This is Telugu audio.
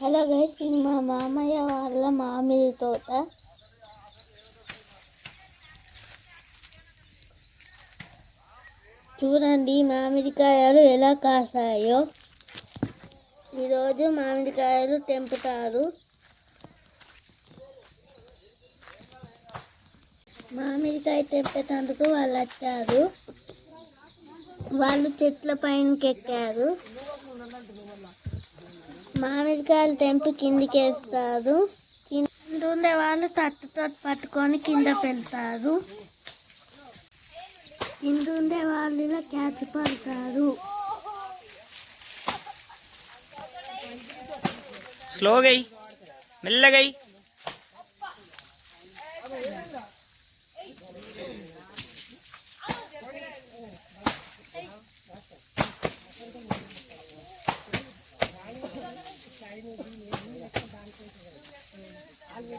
హలో గైస్ ఇది మా మామయ్య వాళ్ళ మామిడి తోట. చూడండి మామిడికాయలు ఎలా కాసాయో ఈరోజు మామిడికాయలు తెంపుతారు. మామిడికాయ తెంపేటందుకు వాళ్ళు వచ్చారు. వాళ్ళు చెట్ల పైనకి ఎక్కారు మామిడికాయలు తెంపి కిందికేస్తారు. కింద ఉండే వాళ్ళు తట్టుతో పట్టుకొని కింద పెడతారు. కింద ఉండే వాళ్ళు ఇలా క్యాచ్ పడతారు. స్లోగా అయ్యి మెల్లగా అయ్యి